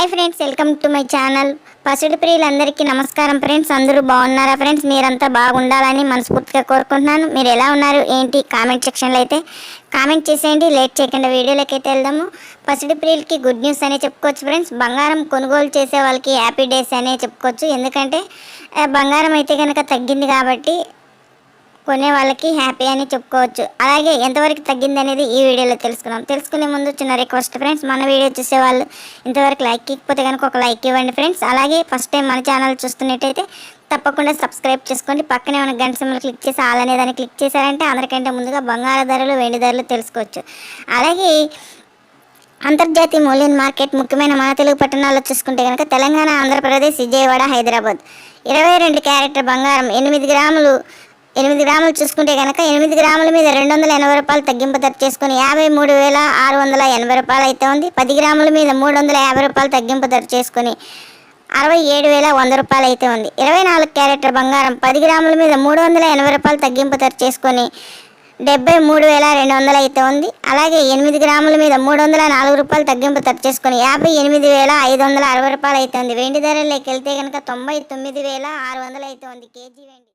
Hi friends welcome to my channel. పసిడి ప్రియులందరికీ నమస్కారం ఫ్రెండ్స్. అందరూ బాగున్నారా ఫ్రెండ్స్? మీరంతా బాగుండాలని మనస్ఫూర్తిగా కోరుకుంటున్నాను. మీరు ఎలా ఉన్నారు? ఏంటి? కామెంట్ సెక్షన్లో అయితే కామెంట్ చేసేయండి. లేట్ చేయకుండా వీడియోలోకి అయితే వెళ్దాము. పసిడి ప్రియులకి గుడ్ న్యూస్ అనే చెప్పుకోవచ్చు ఫ్రెండ్స్. బంగారం కొనుగోలు చేసే వాళ్ళకి హ్యాపీ డేస్ అనే చెప్పుకోవచ్చు. ఎందుకంటే బంగారం అయితే కనుక తగ్గింది కాబట్టి కొనే వాళ్ళకి హ్యాపీ అని చెప్పుకోవచ్చు. అలాగే ఎంతవరకు తగ్గింది అనేది ఈ వీడియోలో తెలుసుకుందాం. తెలుసుకునే ముందు చిన్న రిక్వెస్ట్ ఫ్రెండ్స్ మన వీడియో చూసే వాళ్ళు ఇంతవరకు లైక్ ఇకపోతే కనుక ఒక లైక్ ఇవ్వండి ఫ్రెండ్స్. అలాగే ఫస్ట్ టైం మన ఛానల్ చూస్తున్నట్టయితే తప్పకుండా సబ్స్క్రైబ్ చేసుకోండి. పక్కనే ఉన్న గంట సింబల్ క్లిక్ చేసి ఆల్ అనే దాన్ని క్లిక్ చేశారంటే అందరికంటే ముందుగా బంగారు ధరలు వెండి ధరలు తెలుసుకోవచ్చు. అలాగే అంతర్జాతీయ మూల్యం మార్కెట్ ముఖ్యమైన మన తెలుగు పట్టణాల్లో చూసుకుంటే కనుక తెలంగాణ ఆంధ్రప్రదేశ్ విజయవాడ హైదరాబాద్. ఇరవై రెండు క్యారెట్ బంగారం ఎనిమిది గ్రాములు ఎనిమిది గ్రాములు చూసుకుంటే కనుక ఎనిమిది గ్రాముల మీద రెండు వందల ఎనభై రూపాయలు తగ్గింపు ధర చేసుకుని యాభై మూడు వేల ఆరు వందల ఎనభై రూపాయలు అయితే ఉంది. పది గ్రాముల మీద మూడు వందల యాభై రూపాయలు తగ్గింపు ధర చేసుకుని అరవై ఏడు వేల వంద రూపాయలు అయితే ఉంది. ఇరవై నాలుగు క్యారెట్ బంగారం పది గ్రాముల మీద మూడు వందల ఎనభై రూపాయలు తగ్గింపు ధర చేసుకొని డెబ్బై మూడు వేల రెండు వందలు అయితే ఉంది. అలాగే ఎనిమిది గ్రాముల మీద మూడు వందల నాలుగు రూపాయలు తగ్గింపు ధర చేసుకొని యాభై ఎనిమిది వేల ఐదు వందల అరవై రూపాయలు అయితే ఉంది. వెండి ధరలోకి వెళ్తే కనుక తొంభై తొమ్మిది వేల ఆరు వందలు అయితే ఉంది. కేజీ వెండి.